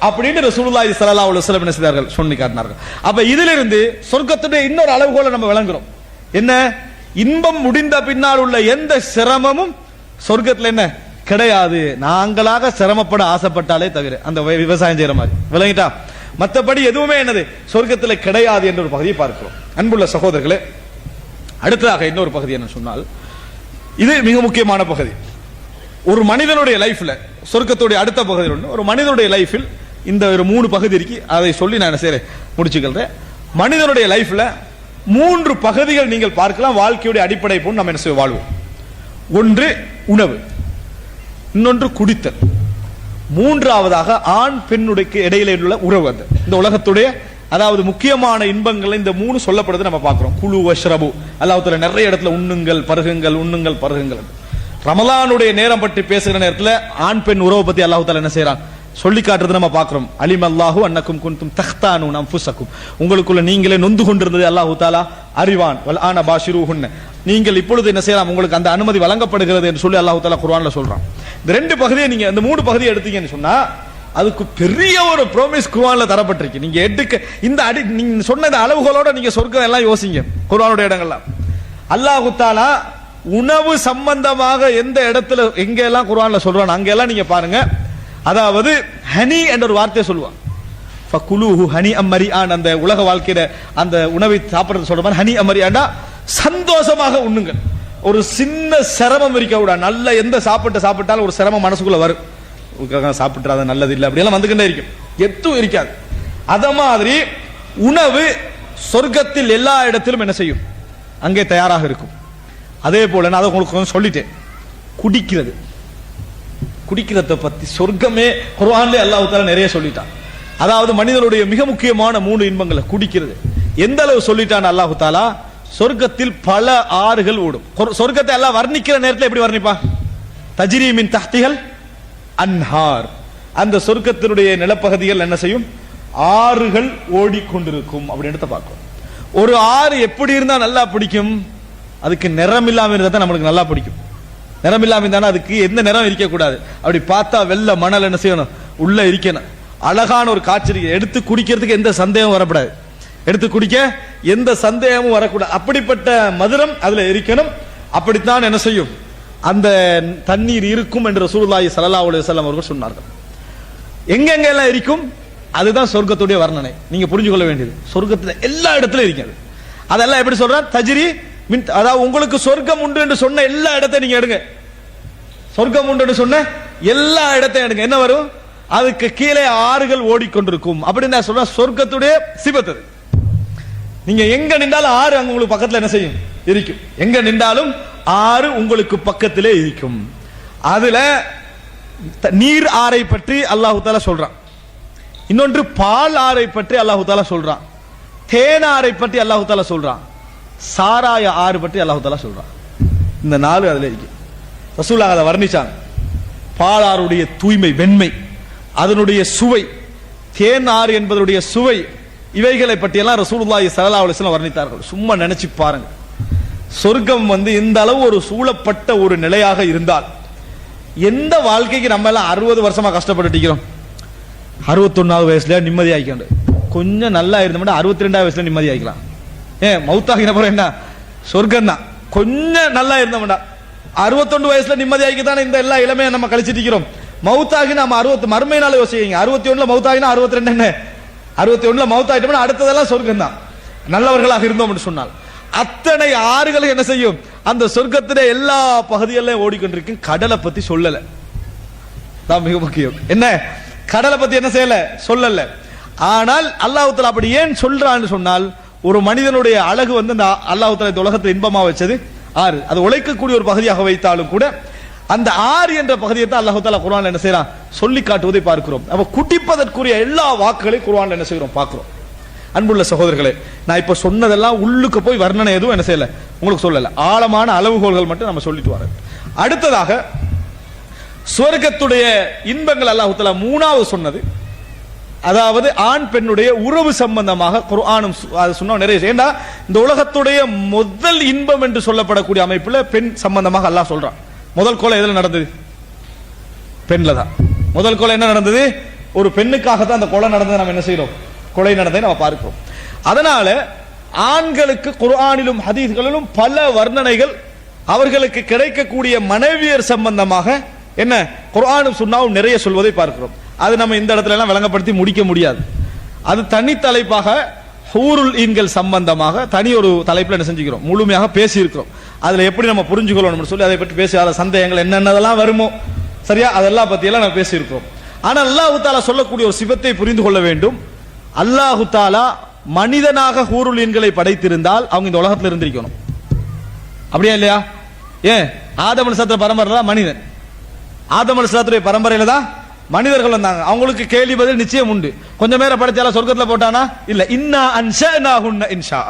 அப்படின்னு ரசூலுல்லாஹி ஸல்லல்லாஹு அலைஹி வஸல்லம் என்ன செய்தார்கள்? சொல்லி காட்டினார்கள். அப்ப இதிலிருந்து சொர்க்கத்துடைய இன்னொரு அளவுகோலை நம்ம விளங்குறோம். என்ன? இன்பம் முடிந்த பின்னால் உள்ள எந்த சிரமமும் சொர்க்கத்துல என்ன? கிடையாது. நாங்களாக சிரமப்பட ஆசைப்பட்டாலே தவிர அந்த விவசாயம் செய்யற மாதிரி. விளங்கிட்டா? மற்றபடி எதுவுமே என்னது? சொர்க்கத்தில் கிடையாது என்ற ஒரு பகுதியை பார்க்கிறோம். அன்புள்ள சகோதரர்களே அடுத்ததாக இன்னொரு பகுதி என்ன சொன்னால் இது மிக முக்கியமான பகுதி. ஒரு மனிதனுடைய லைஃப்ல சொர்க்கத்துடைய அடுத்த பகுதி ஒன்று ஒரு மனிதனுடைய லைஃபில் இந்த ஒரு மூணு பகுதி இருக்கு அதை சொல்லி நான் என்ன முடிச்சுக்கிறேன் மனிதனுடைய லைஃப்ல மூன்று பகுதிகள் நீங்கள் பார்க்கலாம் வாழ்க்கையுடைய அடிப்படை போல் நம்ம என்ன செய்வோம் வாழ்வோம். ஒன்று உணவு. இன்னொன்று குடித்தல். மூன்றாவதாக ஆண் பெண்ணுடைய இடையில உள்ள உறவு அது. இந்த உலகத்துடைய அதாவது முக்கியமான இன்பங்கள் இந்த மூணு சொல்லப்படுது நம்ம பார்க்குறோம். குழு வஷ்ரபு. அல்லாஹ்வுத்தாலா நிறைய இடத்துல உண்ணுங்கள் பருகுங்கள் உண்ணுங்கள் பருகுங்கள். ரமலானுடைய நேரம் பற்றி பேசுகிற நேரத்தில் ஆண் பெண் உறவை பத்தி அல்லாஹால என்ன செய்றான்? சொல்லி காட்டுறது நம்ம பார்க்கிறோம். அலிம் அல்லாஹு அன்னக்கும் குன்தும் தஹ்தானு அன்ஃபுஸக்கும் உங்களுக்குள்ள நீங்களே நொந்து கொண்டிருந்தது அல்லாஹு தாலா அறிவான். வல் ஆன பாஷிருஹுன்ன. நீங்கள் இப்பொழுது என்ன செய்யலாம்? உங்களுக்கு அந்த அனுமதி வழங்கப்படுகிறது என்று சொல்லி அல்லாஹு தாலா குர்ஆன்ல சொல்றான். இந்த ரெண்டு பகுதியை நீங்க இந்த மூணு பகுதியை எடுத்தீங்கன்னு சொன்னா அதுக்கு பெரிய ஒரு ப்ரோமிஸ் குர்ஆன்ல தரப்பட்டிருக்கு. நீங்க எடுக்க இந்த அடி நீங்க சொன்ன இந்த அளவுகளோட நீங்க சொர்க்கம் எல்லாம் யோசிங்க குர்வானோட இடங்கள்லாம். அல்லாஹு தாலா உணவு சம்பந்தமாக எந்த இடத்துல எங்க எல்லாம் குர்ஆன்ல சொல்றான் அங்க எல்லாம் நீங்க பாருங்க. அதாவது ஹனி என்ற ஒரு வார்த்தையை சொல்லுவான் ஃபகுலூஹு ஹனி அம்மரியான் அந்த உலக வாழ்க்கையில அந்த உணவை சாப்பிடுறது சொல்ற மாதிரி ஹனி அம்மரியாண்டா சந்தோஷமாக உண்ணுங்கள். ஒரு சின்ன சிரமம் இருக்க விடா நல்ல எந்த சாப்பிட்டு சாப்பிட்டாலும் ஒரு சிரமம் மனசுக்குள்ள வரும். உனக்காக சாப்பிட்றாத நல்லது இல்லை அப்படியெல்லாம் வந்துகிட்டே இருக்கும். எத்தும் இருக்காது. அத மாதிரி உணவு சொர்க்கத்தில் எல்லா இடத்திலும் என்ன செய்யும்? அங்கே தயாராக இருக்கும். அதே போல நான் அதை உங்களுக்கு சொல்லிட்டேன். குடிக்கிறது. குடிக்கிறத பத்தி சொர்க்கமே குர்ஆன்ல அல்லாஹ் தஆலா நிறைய சொல்லிட்டான். அதாவது மனிதனுடைய மிக முக்கியமான மூணு இன்பங்களை குடிக்கிறது. எந்த அளவு சொல்லிட்டான் அல்லாஹ் தாலா சொர்க்கத்தில் பல ஆறுகள் ஓடும். சொர்க்கத்தை எல்லாம் வர்ணிக்கிற நேரத்தில் எப்படி வர்ணிப்பா? தஜ்ரீ தஹ்திகள் அன்ஹார். அந்த சொர்க்கத்தினுடைய நிலப்பகுதிகள் என்ன செய்யும்? ஆறுகள் ஓடிக்கொண்டிருக்கும் அப்படின்னு பார்க்கும் ஒரு ஆறு எப்படி இருந்தா நல்லா பிடிக்கும்? அதுக்கு நிறம் இல்லாம இருந்தா தான் நம்மளுக்கு நல்லா பிடிக்கும். நிறம் இல்லாம இருந்தானா? அதுக்கு எந்த நிறம் இருக்கக்கூடாது. அப்படி பார்த்தா வெள்ள மணல் என்ன செய்யணும்? உள்ள இருக்கணும். அழகான ஒரு காட்சி இருக்கு. எடுத்து குடிக்கிறதுக்கு எந்த சந்தேகம் வரக்கூடாது எடுத்து குடிக்க எந்த சந்தேகமும் வரக்கூடாது. அப்படிப்பட்ட மதுரம் அதுல இருக்கணும். அப்படித்தான் என்ன செய்யும்? அந்த தண்ணீர் இருக்கும் என்று ரசூலுல்லாஹி ஸல்லல்லாஹு அலைஹி வஸல்லம் அவர்கள் சொன்னார்கள். எங்கெங்க எல்லாம் இருக்கும்? அதுதான் சொர்க்கத்துடைய வர்ணனை. நீங்க புரிஞ்சு கொள்ள வேண்டியது. சொர்க்கத்துல எல்லா இடத்துலயும் இருக்கிறது அதெல்லாம் எப்படி சொல்றேன்? தஜிரி மின் அதாவது உங்களுக்கு சொர்க்கம் உண்டு என்று சொன்ன எல்லா இடத்தையும் நீங்க எடுங்க. சொர்க்கம் உண்டு சொன்ன எல்லா இடத்தையும் எடுங்க. என்ன வரும்? அதுக்கு கீழே ஆறுகள் ஓடிக்கொண்டிருக்கும். அப்படின்னு நான் சொன்னா சொர்க்கத்துடைய சிபத்து அது. நீங்க எங்க நின்றாலும் ஆறு அங்க உங்களுக்கு பக்கத்துல என்ன செய்யும்? இருக்கும். எங்க நின்றாலும் ஆறு உங்களுக்கு பக்கத்திலே இருக்கும். அதுல த- நீர் ஆறை பற்றி அல்லாஹு தாலா சொல்றான். இன்னொன்று பால் ஆறை பற்றி அல்லாஹு தாலா சொல்றான். தேன் ஆறை பற்றி அல்லாஹு தாலா சொல்றான். சாராய ஆறு பற்றி அல்லாஹு தாலா சொல்றான். இந்த நாலு அதுல இருக்கு. ரசூலாக அதை வர்ணிச்சாங்க. பாலாருடைய தூய்மை வெண்மை அதனுடைய சுவை தேன் ஆறு என்பதனுடைய சுவை இவைகளை பற்றியெல்லாம் ரசூலுல்லாஹி ஸல்லல்லாஹு அலிஸ்லாம் வர்ணித்தார்கள். சும்மா நினைச்சு பாருங்க. சொர்க்கம் வந்து இந்த அளவு ஒரு சூழப்பட்ட ஒரு நிலையாக இருந்தால் எந்த வாழ்க்கைக்கு நம்ம எல்லாம் அறுபது வருஷமா கஷ்டப்பட்டுக்கிறோம் இருக்கிறோம் அறுபத்தொன்னாவது வயசுல நிம்மதி ஆகிக்கணும் கொஞ்சம் நல்லா இருந்தோம்னா அறுபத்தி ரெண்டாவது வயசுல நிம்மதி ஆகிக்கலாம். ஏன் மவுத்தாகின பிறகு என்ன? சொர்க்கம் தான் கொஞ்சம் நல்லா இருந்தோம்டா அறுபத்தொண்டு வயசுல நிம்மதி ஆகித்தானே இந்த எல்லா இளமையை நம்ம கழிச்சிட்டு இருக்கிறோம். மவுத்தாகி நம்ம அறுபத்தி மறுமை நாள் யோசிங்க அறுபத்தி ஒண்ணுல மவுத்தாகினா அறுபத்தி ரெண்டு என்ன? அறுபத்தி ஒண்ணுல மவுத்தாயிட்டோம்னா அடுத்ததெல்லாம் சொர்க்கம் தான் நல்லவர்களாக இருந்தோம் என்று சொன்னால். அத்தனை ஆறுகளும் என்ன செய்யும்? அந்த சொர்க்கத்திலே எல்லா பகுதிகளிலும் ஓடிக்கொண்டிருக்கும் கடலை பத்தி சொல்லல. தான் மிக முக்கியம். என்ன? கடலை பத்தி என்ன செய்யல? சொல்லல. ஆனால் அல்லாஹ்வுத்தஆலா அப்படி ஏன் சொல்றான்னு சொன்னால் ஒரு மனிதனுடைய அழகு வந்து அந்த அல்லாஹ்வுத்தஆலா இந்த உலகத்தை இன்பமா வச்சது? ஆறு. அது உழைக்கக்கூடிய ஒரு பகுதியாக வைத்தாலும் கூட அந்த ஆறு என்ற பகுதியை தான் அல்லாஹ்வுத்தஆலா குரான் என்ன செய்யறான் சொல்லி காட்டுவதை பார்க்கிறோம். அப்ப குடிப்பதற்குரிய எல்லா வாக்குகளையும் குர்ஆன்ல என்ன செய்கிறோம் பார்க்கிறோம். அன்புள்ள சகோதரர்களே நான் இப்ப சொன்னதெல்லாம் உள்ளுக்கு போய் வர்ணனை எதுவும் என்ன செய்யல? உங்களுக்கு சொல்லல. ஆழமான அளவுகோல்கள் மட்டும் நம்ம சொல்லிட்டு வரேன் அடுத்ததாக சுவர்க்கத்துடைய இன்பங்கள் அல்லாஹுத்தலா மூணாவது சொன்னது. அதாவது ஆண் பெண்ணுடைய உறவு சம்பந்தமாக குர்ஆனும் அது சொன்னா நிறைய ஏண்டா? இந்த உலகத்துடைய முதல் இன்பம் என்று சொல்லப்படக்கூடிய அமைப்புல பெண் சம்பந்தமாக அல்லாஹ் சொல்றான். முதல் கொலை எதுல நடந்தது? பெண்ல தான். முதல் கொலை என்ன நடந்தது? ஒரு பெண்ணுக்காக தான் அந்த கொலை நடந்தது நம்ம என்ன செய்யறோம் கொலை நடந்ததை நம்ம பார்க்கிறோம். அதனால ஆண்களுக்கு குர்ஆனிலும் ஹதீஸ்களிலும் பல வர்ணனைகள் அவர்களுக்கு கிடைக்கக்கூடிய மனைவியர் சம்பந்தமாக என்ன? குர்ஆனும் சுன்னாவும் நிறைய சொல்வதை பார்க்கிறோம். அது நம்ம இந்த இடத்துல எல்லாம் விளங்கப்படுத்தி முடிக்க முடியாது. அது தனி தலைப்பாக ஹூருல் ஈன்கள் சம்பந்தமாக தனி ஒரு தலைப்பில் என்ன செஞ்சுக்கிறோம்? முழுமையாக பேசியிருக்கிறோம். அதில் எப்படி நம்ம புரிஞ்சுக்கொள்ளணும்னு சொல்லி அதை பற்றி பேசாத சந்தேகங்கள் என்னென்னதெல்லாம் வருமோ சரியா? அதெல்லாம் பற்றியெல்லாம் நம்ம பேசியிருக்கிறோம். ஆனால் அல்லாஹு தாலா சொல்லக்கூடிய ஒரு சிவத்தை புரிந்து கொள்ள வேண்டும். அல்லாஹு தாலா மனிதனாக ஹூருல் ஈன்களை படைத்திருந்தால் அவங்க இந்த உலகத்துல இருந்திருக்கணும். அப்படியா இல்லையா? ஏன்? ஆதமன் சாத்திர பரம்பரை மனிதன். ஆதம் சாத்திர பரம்பரையில தான் மனிதர்கள் வந்தாங்க. அவங்களுக்கு கேள்வி பதில் நிச்சயம் உண்டு. கொஞ்சம் பேரை படிச்சால சொர்க்கத்துல போட்டானா? இல்ல. இன்னா அன்ஷனாஹுன்ன இன்ஷா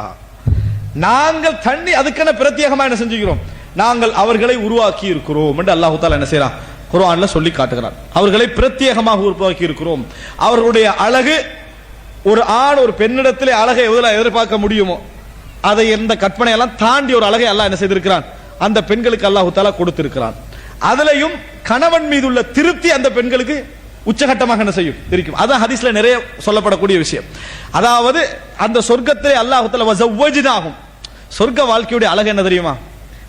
நாங்கள் தண்ணி அதுக்கென பிரத்யேகமா என்ன செஞ்சுக்கிறோம்? நாங்கள் அவர்களை உருவாக்கி இருக்கிறோம் என்று அல்லாஹு தாலா என்ன செய்யறான் குரான்ல சொல்லி காட்டுகிறான். அவர்களை பிரத்யேகமாக உருவாக்கி இருக்கிறோம் அவர்களுடைய அழகு ஒரு ஆண் ஒரு பெண்ணிடத்திலே அழகை எவ்வளவு எதிர்பார்க்க முடியுமோ அதை எந்த கற்பனை எல்லாம் தாண்டி ஒரு அழகை அல்லாஹ் என்ன செய்திருக்கிறான்? அந்த பெண்களுக்கு அல்லாஹு தாலா கொடுத்திருக்கிறான். அதுலயும் கணவன் மீது உள்ள திருப்தி அந்த பெண்களுக்கு உச்சகட்டமாக என்ன செய்யும்? இருக்கும் அதான் ஹதீஸ்ல நிறைய சொல்லப்படக்கூடிய விஷயம். அதாவது அந்த சொர்க்கத்திலே அல்லாஹத்துல தாலா சொர்க்க வாழ்க்கையுடைய அழகு என்ன தெரியுமா?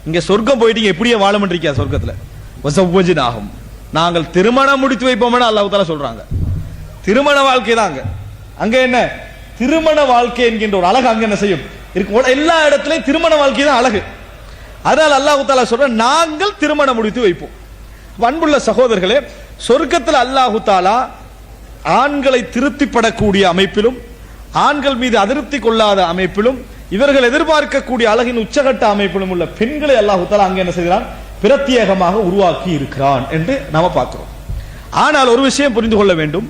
இங்க சொர்க்கம் போயிட்டீங்க எப்படியே வாழ முடியா சொர்க்கத்துல? ஆகும் நாங்கள் திருமணம் முடித்து வைப்போம்னு அல்லாஹ் சொல்றாங்க. திருமண வாழ்க்கை தாங்க அங்க. என்ன? திருமண வாழ்க்கை என்கின்ற ஒரு அழகு அங்க என்ன செய்யும்? இருக்கும் எல்லா இடத்துலயும் திருமண வாழ்க்கை தான் அழகு. அதனால் அல்லாஹு தாலா சொல்ற நாங்கள் திருமணம் முடித்து வைப்போம். அன்புள்ள சகோதரர்களே சொர்க்கத்தில் அல்லாஹு தாலா ஆண்களை திருப்திப்படக்கூடிய அமைப்பிலும் ஆண்கள் மீது அதிருப்தி கொள்ளாத அமைப்பிலும் இவர்கள் எதிர்பார்க்கக்கூடிய அழகின் உச்சகட்ட அமைப்பிலும் உள்ள பெண்களை அல்லாஹு தாலா அங்கே என்ன செய்கிறான்? பிரத்யேகமாக உருவாக்கி இருக்கிறான் என்று நாம பார்க்கிறோம். ஆனால் ஒரு விஷயம் புரிந்து கொள்ள வேண்டும்.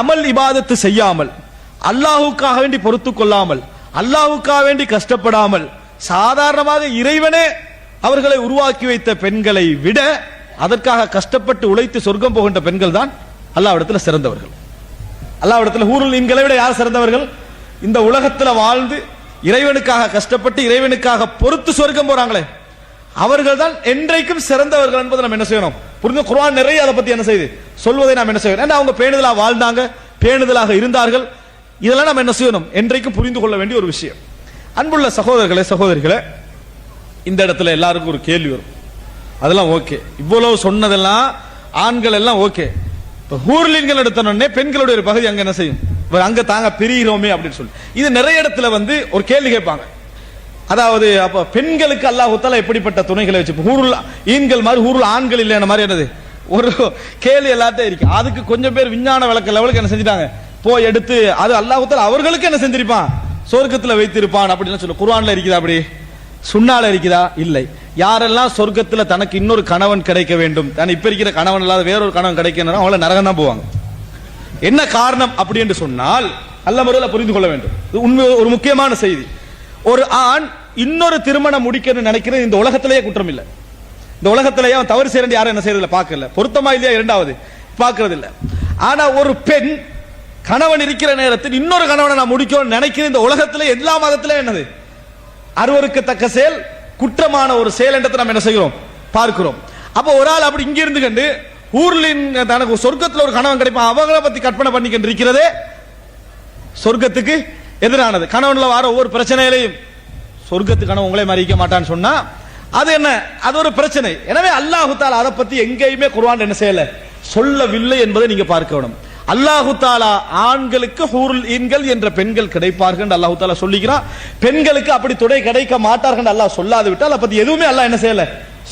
அமல் இபாதத்து செய்யாமல் அல்லாஹுக்காக வேண்டி பொறுத்து கொள்ளாமல் அல்லாஹுக்காக வேண்டி கஷ்டப்படாமல் சாதாரணமாக இறைவனே அவர்களை உருவாக்கி வைத்த பெண்களை விட அதற்காக கஷ்டப்பட்டு உழைத்து சொர்க்கம் போகின்ற பெண்கள் தான் அல்லாவிடத்துல சிறந்தவர்கள். அல்லாவிடத்துல ஊருள் நீங்களை விட யார் சிறந்தவர்கள்? இந்த உலகத்துல வாழ்ந்து இறைவனுக்காக கஷ்டப்பட்டு இறைவனுக்காக பொறுத்து சொர்க்கம் போறாங்களே. அவர்கள் தான் என்றைக்கும் சிறந்தவர்கள் என்பதை நம்ம என்ன செய்யணும்? புரிந்து குரான் நிறைய அதை பத்தி என்ன செய்யுது? சொல்வதை நாம் என்ன செய்யணும்? ஏன்னா அவங்க பேணுதலாக வாழ்ந்தாங்க பேணுதலாக இருந்தார்கள். இதெல்லாம் நம்ம என்ன செய்யணும்? என்றைக்கும் புரிந்து கொள்ள வேண்டிய ஒரு விஷயம். அன்புள்ள சகோதரர்களே சகோதரிகளே இந்த இடத்துல எல்லாருக்கும் ஒரு கேள்வி வரும். அதெல்லாம் ஓகே. இவ்வளவு சொன்னதெல்லாம் ஆண்கள் எல்லாம் ஓகே. இப்போ ஹூர்லின்கள் எடுத்தனே பெண்களுடைய ஒரு பகுதி அங்க என்ன செய்யும்? இப்ப அங்க தாங்க பிரிகிறோமே அப்படின்னு சொல்லி. இது நிறைய இடத்துல வந்து ஒரு கேள்வி கேட்பாங்க. அதாவது அப்ப பெண்களுக்கு அல்லாஹுத்தால எப்படிப்பட்ட துணைகளை வச்சு இப்ப ஹூருல் ஈன்கள் மாதிரி ஹூருல் ஆண்கள் இல்லையான மாதிரி என்னது? ஒரு கேள்வி எல்லாத்தையும் இருக்கு. அதுக்கு கொஞ்சம் பேர் விஞ்ஞான விளக்க லெவலுக்கு என்ன செஞ்சுட்டாங்க? போய் எடுத்து அது அல்லாஹ் அவர்களுக்கு என்ன செஞ்சிருப்பான்? சொர்க்கத்துல வைத்திருப்பான் அப்படின்னு சொல்லி குர்ஆன்ல இருக்குது அப்படி? சுண்ணால இருக்குதா இல்லை. யாரெல்லாம் சொர்க்கத்தில் தனக்கு இன்னொரு கணவன் கிடைக்க வேண்டும்? தான் இப்ப இருக்கிற கணவன் இல்லாத வேறொரு கணவன் கிடைக்கணும் அவங்கள நரகம் தான் போவாங்க. என்ன காரணம் அப்படி என்று சொன்னால் நல்ல முறையில் புரிந்து கொள்ள வேண்டும். இது உண்மை ஒரு முக்கியமான செய்தி. ஒரு ஆண் இன்னொரு திருமணம் முடிக்கணும்னு நினைக்கிறது இந்த உலகத்திலேயே குற்றம் இல்லை. இந்த உலகத்திலேயே அவன் தவறு செய்யறது யாரும் என்ன செய்யறதில்ல பார்க்கல பொருத்தமா இல்லையா இரண்டாவது? பார்க்கறது இல்லை ஆனா ஒரு பெண் கணவன் இருக்கிற நேரத்தில் இன்னொரு கணவனை நான் முடிக்கணும்னு நினைக்கிறேன் இந்த உலகத்திலே எல்லா மதத்திலே என்னது? அருவருக்கத்தக்க செயல் குற்றமான ஒரு செயல் என்றதை நம்ம என்ன செய்கிறோம்? பார்க்கிறோம். அப்போ ஒரு ஆள் அப்படி இங்க இருந்து கண்டு ஊர்லின் தனக்கு சொர்க்கத்தில் ஒரு கணவன் கிடைப்பான் அவங்கள பத்தி கற்பனை பண்ணிக்கிட்டு இருக்கிறதே சொர்க்கத்துக்கு எதிரானது. கணவன்ல வர ஒவ்வொரு பிரச்சனையிலையும் சொர்க்கத்து கணவன் உங்களே மறிக்க மாட்டான்னு சொன்னா அது என்ன? அது ஒரு பிரச்சனை. எனவே அல்லாஹு தாலா அதை பத்தி எங்கேயுமே குருவான் என்ன செய்யல? சொல்லவில்லை என்பதை நீங்க பார்க்க வேணும் அல்லாஹு தாலா ஆண்களுக்கு ஹூருல் ஈன்கள் என்ற பெண்கள் கிடைப்பார்கள் அல்லாஹு தாலா சொல்லிக்கிறான் பெண்களுக்கு அப்படி துணை கிடைக்க மாட்டார்கள் அல்லாஹ் சொல்லாது விட்டால் பத்தி எதுவுமே அல்லாஹ் என்ன செய்யல?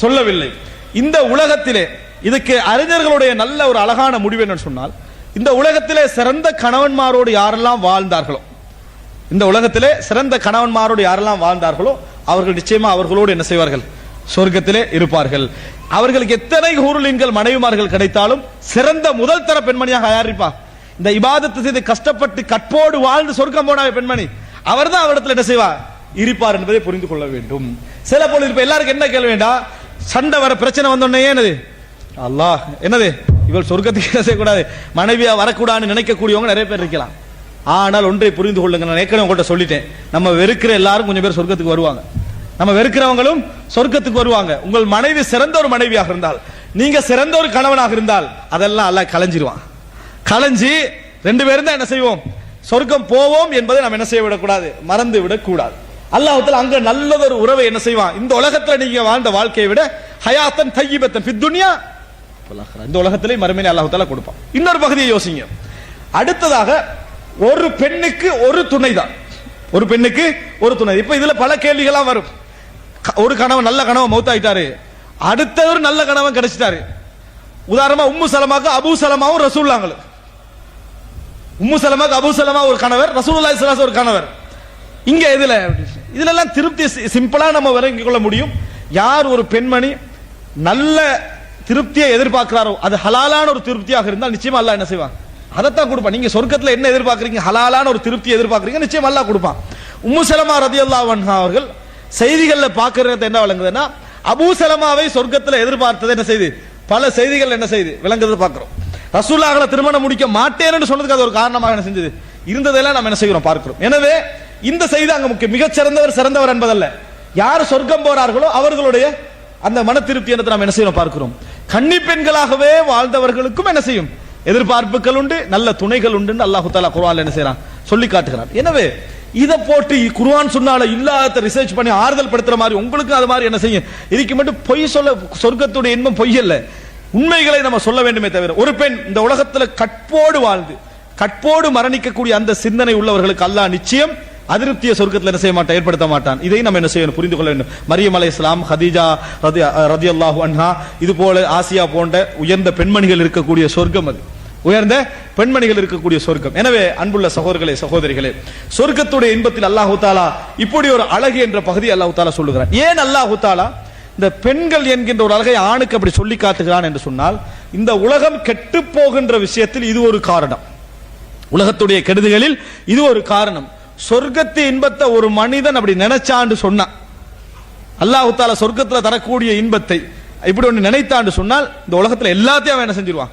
சொல்லவில்லை. இந்த உலகத்திலே இதுக்கு அறிஞர்களுடைய நல்ல ஒரு அழகான முடிவு என்னன்னு சொன்னால் இந்த உலகத்திலே சிறந்த கணவன்மாரோடு யாரெல்லாம் வாழ்ந்தார்களோ இந்த உலகத்திலே சிறந்த கணவன்மாரோடு யாரெல்லாம் வாழ்ந்தார்களோ அவர்கள் நிச்சயமா அவர்களோடு என்ன செய்வார்கள்? சொர்க்கத்திலே இருப்பார்கள். அவர்களுக்கு எத்தனை ஹூருலின்கள் மனைவிமார்கள் கிடைத்தாலும் சிறந்த முதல் தர பெண்மணியாக தயாரிப்பா. இந்த இபாதத்தை செய்து கஷ்டப்பட்டு கற்போடு வாழ்ந்து சொர்க்கம் போன பெண்மணி அவர் தான் அவரிடத்தில் என்ன செய்வார் இருப்பார் என்பதை புரிந்து கொள்ள வேண்டும். சில போல இருப்ப எல்லாருக்கும் என்ன கேள்வி வேண்டாம் சண்டை வர பிரச்சனை வந்தோடனே என்னது? அல்லாஹ் என்னது? இவள் சொர்க்கத்துக்கு என்ன செய்யக்கூடாது? மனைவியா வரக்கூடாதுன்னு நினைக்கக்கூடியவங்க நிறைய பேர் இருக்கலாம். ஆனால் ஒன்றை புரிந்து கொள்ளுங்க நான் ஏற்கனவே உங்கள்கிட்ட சொல்லிட்டேன். நம்ம வெறுக்கிற எல்லாரும் கொஞ்சம் பேர் சொர்க்கத்துக்கு வருவாங்க. நம்ம வெறுக்கிறவங்களும் சொர்க்கத்துக்கு வருவாங்க. உங்கள் மனைவி சிறந்த ஒரு மனைவியாக இருந்தால் நீங்க சிறந்த ஒரு கணவனாக இருந்தால் அதெல்லாம் அல்ல களைஞ்சிருவான். களைஞ்சி ரெண்டு பேரும் தான் என்ன செய்வோம்? சொர்க்கம் போவோம் என்பதை நாம் என்ன செய்ய விடக்கூடாது? மறந்து விடக்கூடாது. அல்லாஹத்தில் அங்க நல்லதொரு உறவை என்ன செய்வான்? இந்த உலகத்துல நீங்க வாழ்ந்த வாழ்க்கையை விட ஹயாத்தன் தையிபத்தன் பித்துனியா இந்த உலகத்திலே மறுமையை அல்லாஹ் கொடுப்பான். இன்னொரு பகுதியை யோசிங்க. அடுத்ததாக ஒரு பெண்ணுக்கு ஒரு துணை தான் ஒரு பெண்ணுக்கு ஒரு துணை. இப்ப இதுல பல கேள்விகள்லாம் வரும். ஒரு கணவன் நல்ல கணவன் மௌத்தாயிட்டாரு. அடுத்தவர் நல்ல கணவன் கிடைச்சிட்டாரு. உதாரணமா உம்மு சலமாக்கு அபு சலமாவும் ரசூல்லாங்களு உம்மு சலமாக்கு அபு சலமா ஒரு கணவர் ரசூல்லா ஸல்லல்லாஹு ஒரு கணவர். இங்க எதுல? இதுல எல்லாம் திருப்தி சி- சிம்பிளா நம்ம விளங்கிக் கொள்ள முடியும். யார் ஒரு பெண்மணி நல்ல திருப்தியை எதிர்பார்க்கிறாரோ அது ஹலாலான ஒரு திருப்தியாக இருந்தால் நிச்சயமா அல்லா என்ன செய்வான்? அதைத்தான் கொடுப்பான். நீங்க சொர்க்கத்துல என்ன எதிர்பார்க்கறீங்க? ஹலாலான ஒரு திருப்தி எதிர்பார்க்கறீங்க நிச்சயம் அல்லா கொடுப்பான். உம்மு சலமா ரதியல்லாஹு அவர்கள் செய்திகளில் பார்க்கறது என்ன விளங்குதுன்னா அபூசலமாவை சொர்க்கத்தில் எதிர்பார்த்தது என்ன செய்து? பல செய்திகள் என்ன செய்து? விளங்குறது பார்க்குறோம் ரசூல்லாஹ்ல திருமணம் முடிக்க மாட்டேன்னு சொன்னதுக்கு அது ஒரு காரணமாக என்ன செஞ்சது? இருந்ததெல்லாம் நம்ம என்ன செய்கிறோம்? பார்க்கிறோம். எனவே இந்த செய்தி அங்க முக்கிய மிகச் சிறந்தவர் சிறந்தவர் என்பதல்ல. யார் சொர்க்கம் போறார்களோ அவர்களுடைய அந்த மன திருப்தி என்னத்தை நாம் என்ன செய்யணும் பார்க்கிறோம். கன்னி பெண்களாகவே வாழ்ந்தவர்களுக்கும் என்ன செய்யும்? எதிர்பார்ப்புகள் உண்டு நல்ல துணைகள் உண்டு அல்லாஹு தாலா குர்ஆன்ல என்ன செய்யறான் சொல்லி காட்டுகிறான். எனவே இதை போட்டு குருவான் சொன்னால இல்லாத ரிசர்ச் பண்ணி ஆறுதல் படுத்துற மாதிரி உங்களுக்கு அது மாதிரி என்ன செய்யும்? இதுக்கு மட்டும் பொய் சொல்ல சொர்க்கத்துடைய இன்பம் பொய் அல்ல. உண்மைகளை நம்ம சொல்ல வேண்டுமே தவிர ஒரு பெண் இந்த உலகத்துல கற்போடு வாழ்ந்து கற்போடு மரணிக்கக்கூடிய அந்த சிந்தனை உள்ளவர்களுக்கு அல்லா நிச்சயம் அதிருப்தியை சொர்க்கத்தில் என்ன செய்ய மாட்டான் ஏற்படுத்த மாட்டான். இதை நம்ம என்ன செய்யணும்? புரிந்து கொள்ள வேண்டும். மரியம் அலை இஸ்லாம் ஹதீஜா ரதி ரதி அல்லாஹு அன்ஹா இது போல ஆசியா போன்ற உயர்ந்த பெண்மணிகள் இருக்கக்கூடிய சொர்க்கம் அது. உயர்ந்த பெண்மணிகள் இருக்கக்கூடிய சொர்க்கம். எனவே அன்புள்ள சகோதரர்களே சகோதரிகளே சொர்க்கத்துடைய இன்பத்தில் அல்லாஹு தாலா இப்படி ஒரு அழகு என்ற பகுதி அல்லாஹு தாலா சொல்லுகிறான். ஏன் அல்லாஹு தாலா? இந்த பெண்கள் என்கின்ற ஒரு அழகை ஆணுக்கு அப்படி சொல்லி காட்டுகிறான் என்று சொன்னால் இந்த உலகம் கெட்டு போகின்ற விஷயத்தில் இது ஒரு காரணம். உலகத்துடைய கெடுதிகளில் இது ஒரு காரணம். சொர்க்கத்து இன்பத்தை ஒரு மனிதன் அப்படி நினைச்சான்னு சொன்னான். அல்லாஹு தாலா சொர்க்கத்துல தரக்கூடிய இன்பத்தை இப்படி ஒன்று நினைத்தான்னு சொன்னால் இந்த உலகத்துல எல்லாத்தையும் அவன் என்ன செஞ்சிருவான்?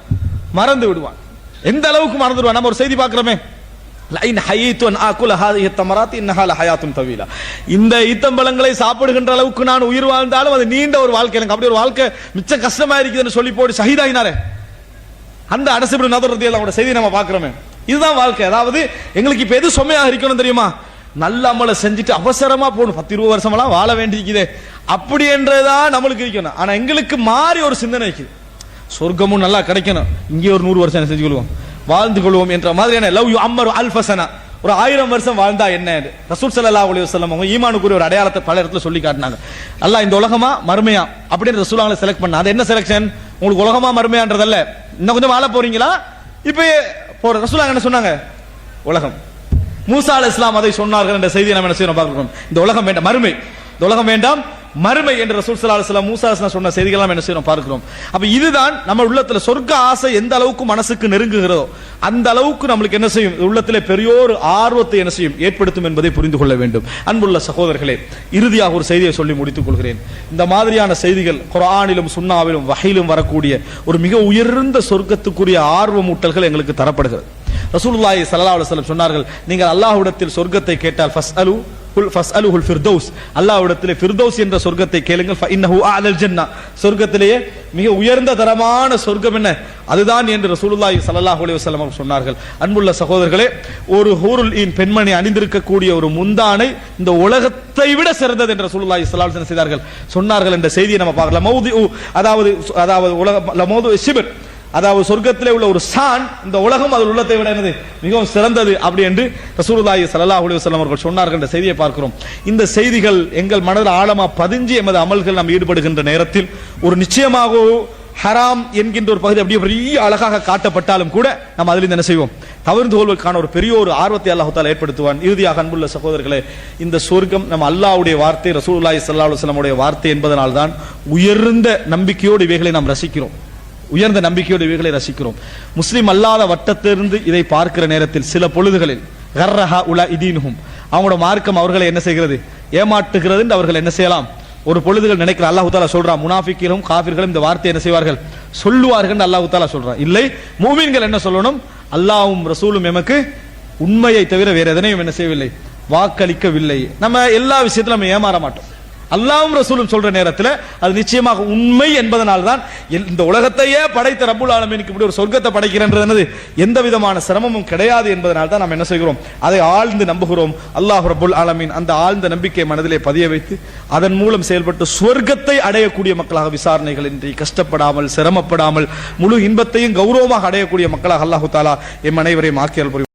மறந்து விடுவான். எந்த அளவுக்கு மறந்துடுவான் நம்ம ஒரு செய்தி பார்க்கிறோமே. லைன் இந்த ஈத்தம்பழங்களை சாப்பிடுகின்ற அளவுக்கு நான் உயிர் வாழ்ந்தாலும் அது நீண்ட ஒரு வாழ்க்கை. எனக்கு அப்படி ஒரு வாழ்க்கை மிச்சம் கஷ்டமா இருக்குதுன்னு சொல்லி போட்டு சகிதாயினாரே அந்த அரசு நதர் அவங்களோட செய்தி நம்ம பார்க்கிறோமே. இதுதான் வாழ்க்கை. அதாவது எங்களுக்கு இப்ப எது சுமையாக இருக்கணும் தெரியுமா? நல்ல அமலை செஞ்சுட்டு அவசரமா போகணும். பத்து இருபது வருஷமெல்லாம் வாழ வேண்டியிருக்குதே. அப்படி என்றதான் நம்மளுக்கு இருக்கணும். ஆனா எங்களுக்கு மாறி ஒரு சிந்தனை இருக்குது. சொர்க்கமும் நல்லா கிடைக்கணும். இங்கே ஒரு நூறு வருஷம் என்ன செஞ்சு கொள்வோம்? வாழ்ந்து கொள்வோம் என்ற மாதிரியான லவ் யூ அம்மர் அல்ஃபசனா ஒரு ஆயிரம் வருஷம் வாழ்ந்தா என்ன ரசூல் சல்லா அலி வசல்லம் அவங்க ஈமானுக்குரிய ஒரு அடையாளத்தை பல இடத்துல சொல்லி காட்டினாங்க. அல்ல இந்த உலகமா மறுமையா? அப்படின்னு ரசூலாங்களை செலக்ட் பண்ண. அது என்ன செலக்ஷன் உங்களுக்கு உலகமா மறுமையான்றதல்ல. இன்னும் கொஞ்சம் வாழ போறீங்களா? இப்போ போற ரசூலாங்க என்ன சொன்னாங்க? உலகம். மூசா அல் இஸ்லாம் அதை சொன்னார்கள் என்ற செய்தியை நம்ம என்ன செய்யணும் பார்க்கணும். இந்த உலகம் வேண்டாம். மறுமை. இந்த உலகம் வேண்டாம். மறுமை என்று ரசூல் சலாஹ் அலைஹி மூசா சொன்ன செய்திகள் என்ன செய்யறோம் பார்க்கிறோம். அப்ப இதுதான் நம்ம உள்ளத்துல சொர்க்க ஆசை எந்த அளவுக்கு மனசுக்கு நெருங்குகிறதோ அந்த அளவுக்கு நம்மளுக்கு என்ன செய்யும்? உள்ளத்திலே பெரியோர் ஆர்வத்தை என்ன செய்யும்? ஏற்படுத்தும் என்பதை புரிந்து கொள்ள வேண்டும். அன்புள்ள சகோதரர்களே இறுதியாக ஒரு செய்தியை சொல்லி முடித்துக் கொள்கிறேன். இந்த மாதிரியான செய்திகள் குரானிலும் சுண்ணாவிலும் வகையிலும் வரக்கூடிய ஒரு மிக உயர்ந்த சொர்க்கத்துக்குரிய ஆர்வமூட்டல்கள் எங்களுக்கு தரப்படுகிறது. ரசூல்லாய் சல்லா அலுவலம் சொன்னார்கள் நீங்கள் அல்லாஹ்விடத்தில் சொர்க்கத்தை கேட்டால் ஃபஸ்ட் அலு ஃபஸ்அலுஹுல் ஃபிர்தௌஸ். என்ற சொர்க்கத்தை கேளுங்கள். ஜன்னா. சொர்க்கத்திலேயே மிக உயர்ந்த தரமான சொர்க்கம் என்ன? அதுதான் என்று ரசூலுல்லாஹி ஸல்லல்லாஹு அலைஹி வஸல்லம் அவர்கள் சொன்னார்கள். அன்புள்ள சகோதரர்களே ஒரு ஹூருல் ஈன் பெண்மணி அணிந்திருக்கக்கூடிய ஒரு முந்தானை இந்த உலகத்தை விட சிறந்தது என்று ரசூலுல்லாஹி ஸல்லல்லாஹு அலைஹி செய்தார்கள். சொன்னார்கள் என்ற செய்தியை நம்ம பார்க்கலாம். மௌதி அதாவது அதாவது உலக லமௌது ஷிபர் அதாவது சொர்க்கத்திலே உள்ள ஒரு சான். இந்த உலகம் அதில் உள்ளத்தை விட என்னது? மிகவும் சிறந்தது. அப்படி என்று ரசூலுல்லாஹி ஸல்லல்லாஹு அலைஹி வஸல்லம் அவர்கள் சொன்னார்கள் என்ற செய்தியை பார்க்கிறோம். இந்த செய்திகள் எங்கள் மனதில் ஆழமா பதிஞ்சு எமது அமல்கள் நாம் ஈடுபடுகின்ற நேரத்தில் ஒரு நிச்சயமாக ஹராம் என்கின்ற ஒரு பகுதி அப்படியே பெரிய அழகாக காட்டப்பட்டாலும் கூட நம்ம அதில் என்ன செய்வோம்? தவிர்த்து கொள்வதற்கான ஒரு பெரிய ஒரு ஆர்வத்தை அல்லாஹத்தால் ஏற்படுத்துவான். இறுதியாக அன்புள்ள சகோதரர்களே இந்த சொர்க்கம் நம்ம அல்லாவுடைய வார்த்தை ரசூல்லாய் ஸல்லல்லாஹு அலைஹி வார்த்தை என்பதனால் தான் உயர்ந்த நம்பிக்கையோடு இவைகளை நாம் ரசிக்கிறோம். உயர்ந்த நம்பிக்கையோடு இவைகளை ரசிக்கிறோம். முஸ்லீம் அல்லாத வட்டத்திலிருந்து இதை பார்க்கிற நேரத்தில் சில பொழுதுகளில் கர்ரஹா உலா இதீனுகும் அவங்களோட மார்க்கம் அவர்களை என்ன செய்கிறது? ஏமாற்றுகிறது என்று அவர்கள் என்ன செய்யலாம்? ஒரு பொழுதுகள் நினைக்கிற அல்லாஹு தாலா சொல்றான் முனாஃபிக்கிலும் காஃபிர்களும் இந்த வார்த்தை என்ன செய்வார்கள்? சொல்லுவார்கள் அல்லாஹு தாலா சொல்றான் இல்லை மூமின்கள் என்ன சொல்லணும்? அல்லாவும் ரசூலும் எமக்கு உண்மையை தவிர வேற எதனையும் என்ன செய்யவில்லை. வாக்களிக்கவில்லை. நம்ம எல்லா விஷயத்திலும் நம்ம ஏமாற மாட்டோம். அல்லாவும் ரசூலும் சொல்ற நேரத்தில் அது நிச்சயமாக உண்மை என்பதனால் தான் இந்த உலகத்தையே படைத்த ரபுல் ஆலமீனுக்கு இப்படி ஒரு சொர்க்கத்தை படைக்கிறன்றது என்னது? எந்த விதமான சிரமமும் கிடையாது என்பதனால் தான் நாம் என்ன செய்கிறோம்? அதை ஆழ்ந்து நம்புகிறோம். அல்லாஹ் ரபுல் ஆலமீன் அந்த ஆழ்ந்த நம்பிக்கை மனதிலே பதிய வைத்து அதன் மூலம் செயல்பட்டு சொர்க்கத்தை அடையக்கூடிய மக்களாக விசாரணைகள் இன்றி கஷ்டப்படாமல் சிரமப்படாமல் முழு இன்பத்தையும் கௌரவமாக அடையக்கூடிய மக்களாக அல்லாஹு தாலா எம் அனைவரையும் ஆக்கியல் புரியும்